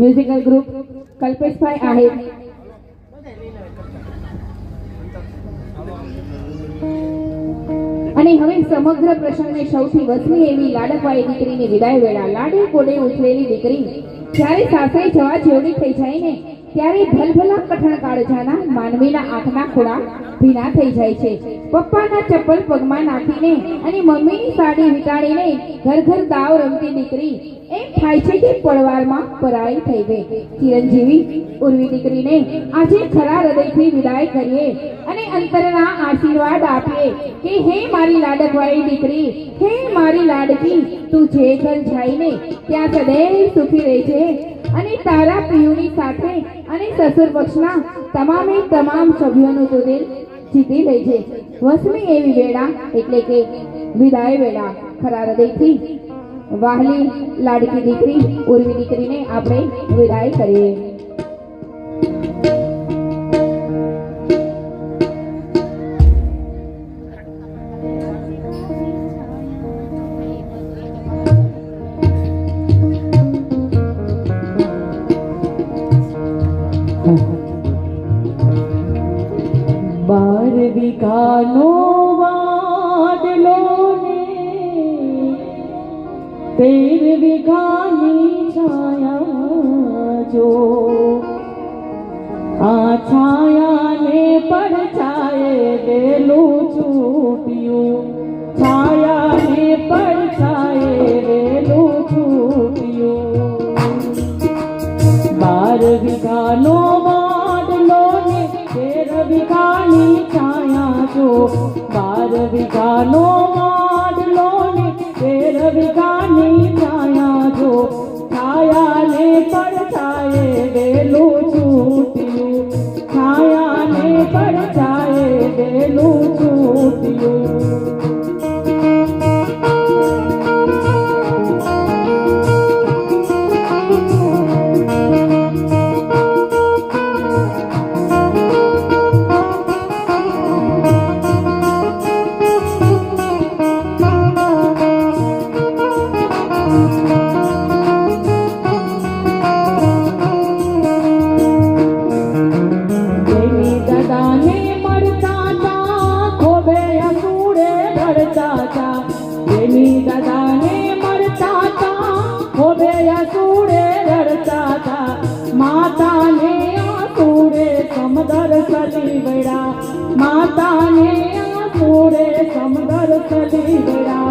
Musical group Kalpeshbhai Ahir અને હવે સમગ્ર પ્રસંગને સૌથી વસની એવી લાડકવાળી દીકરીની વિદાય વેળા લાડે કોડે ઉછરેલી દીકરી જ્યારે સાસરે જવા જેવડી થઈ જાય ને ત્યારે ભલભલા કઠણ કાળજાના માનવીના આંખના ખોડા ભીના થઈ જાય છે. પપ્પાના ચપ્પલ પગમાં નાખીને અને મમ્મીની સાડી વિટાડીને ઘર ઘર દાવ રમતી દીકરી એમ થાય છે કે પડવારમાં પરાઈ થઈ ગઈ. ચિરંજીવી ઉર્વી દીકરીને આજે ખરા હૃદયથી વિદાય કરીએ અને અંતરના આશીર્વાદ આપીએ કે હે મારી લાડકવાળી દીકરી, હે મારી લાડકી, તું જે ઘર જઈને ત્યાં સદૈવ સુખી રહેજે. અને તારા પ્રિયોની સાથે અને સસુર પક્ષના તમામે તમામ સભ્યોનું તું દિલ જીતી લે છે. વસમી એવી વેળા એટલે કે વિદાય વેળા. ખરા હૃદયથી વાહલી લાડકી દીકરી ઉર્વી દીકરીને આપણે વિદાય કરીએ. વીઘાનો વાડલો ને તેર વીઘાની છાયા જો. આ છાયાને પડછાયે વેલું છૂટ્યું. છાયાને પડછાયે વેલું છૂટ્યું. બાર વીઘાનો સમદર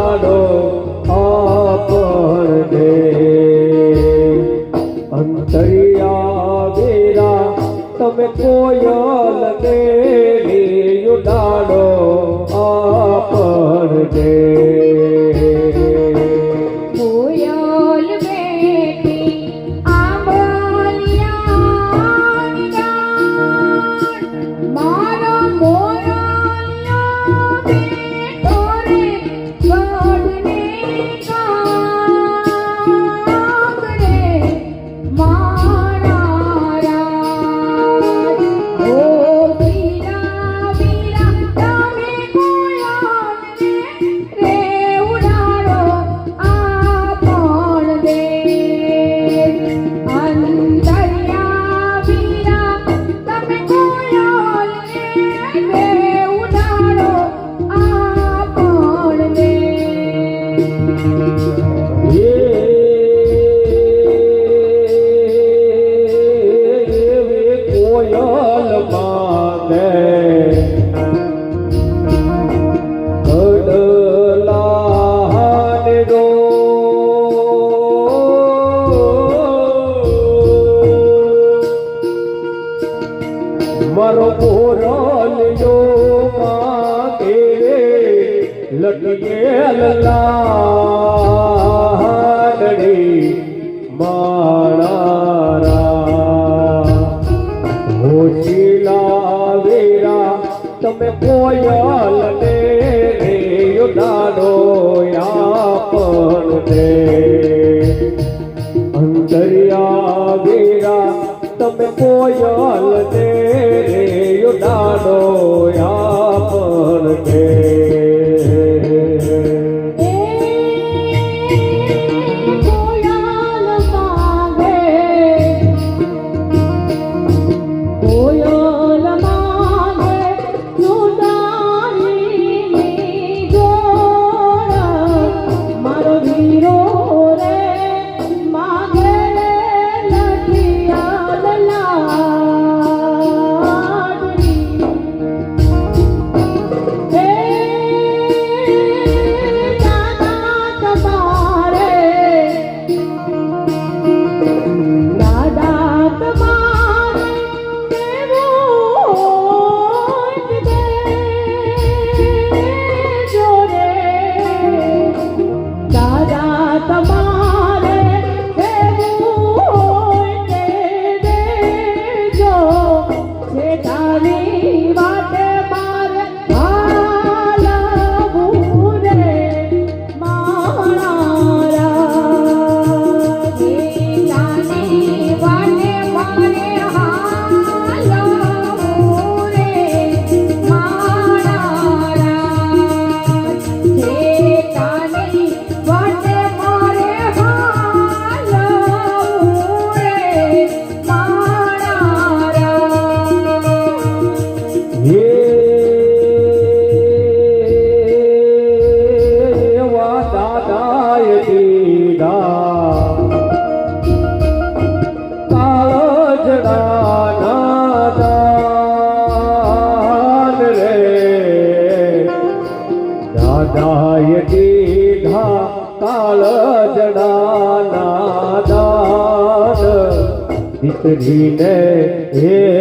ઉડાડો આપણને અંતરિયા વેરા તમે કોયલ દેવી ઉડાડો આપણને લગે અલ્લાહ લડી મારા હોશીલા વેરા તમે કોયલ ને दिने हे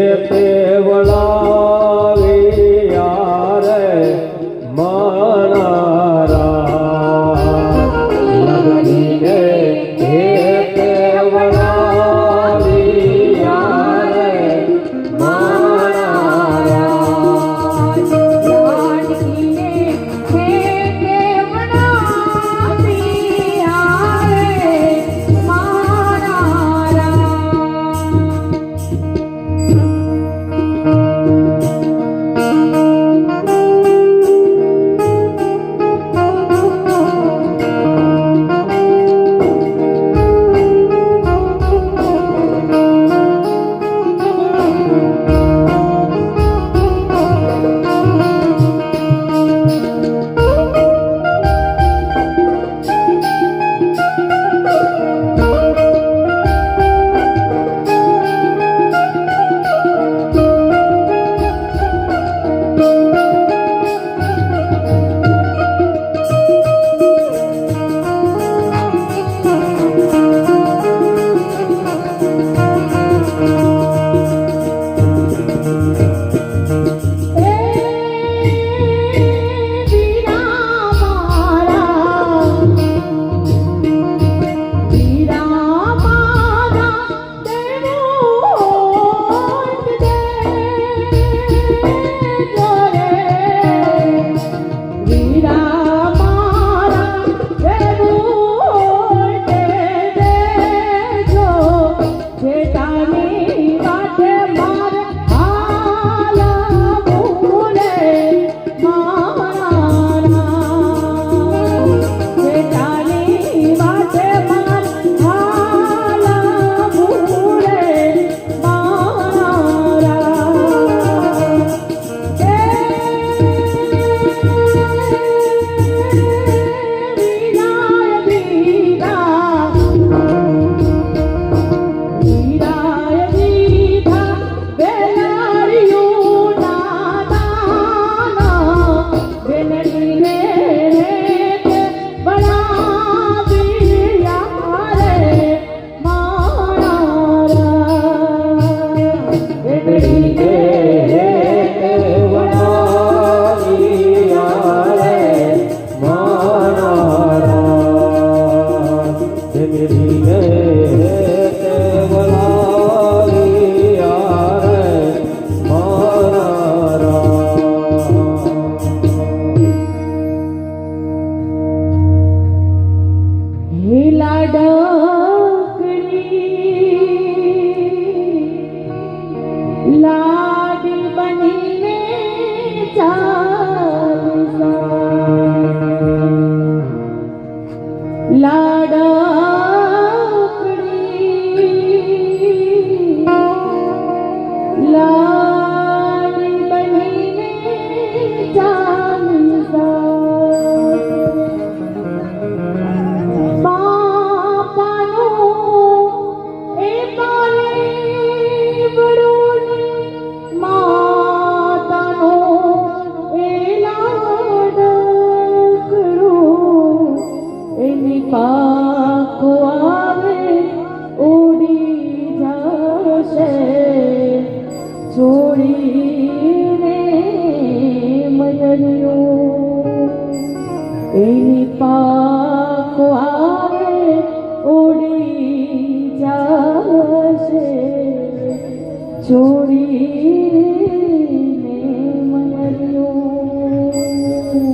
છોડીને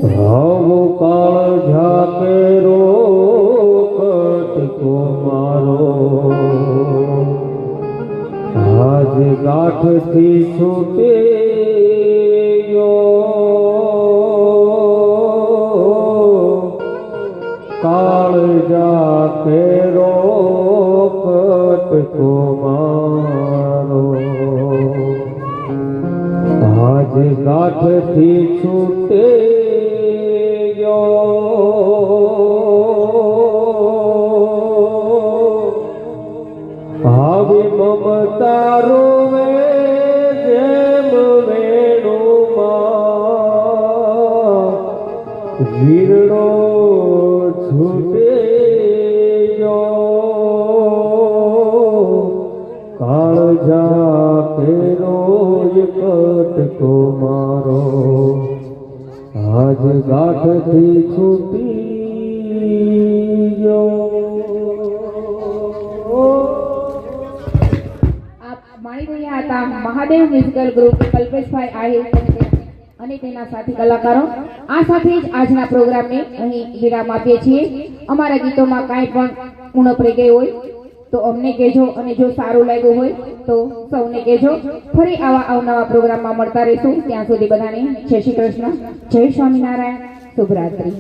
ભાવ કાળ ઝાકે રોકટકો મારો આજ ગાંઠથી છૂટે કાળ ઝાકે રોકટકો વીરડો છૂટે કાળજા કેરો કટકો મારો. આજ ગાંઠથી છૂટી ગયો આપ માણી રહ્યા હતા મહાદેવ મ્યુઝિકલ ગ્રુપ કલ્પેશભાઈ આહિર અને તેના સાથી કલાકારો, આ સાથે જ આજના પ્રોગ્રામને અહીં વિરામ આપીએ છીએ. અમારા ગીતોમાં કાંઈ પણ ઉણપ રહી ગઈ હોય, તો અમને કહેજો અને જો સારું લાગ્યું હોય, તો સૌને કહેજો. ફરી આવા અવનવા પ્રોગ્રામમાં મળતા રહીશું. ત્યાં સુધી બધાને જય શ્રી કૃષ્ણ, જય સ્વામિનારાયણ, શુભરાત્રી.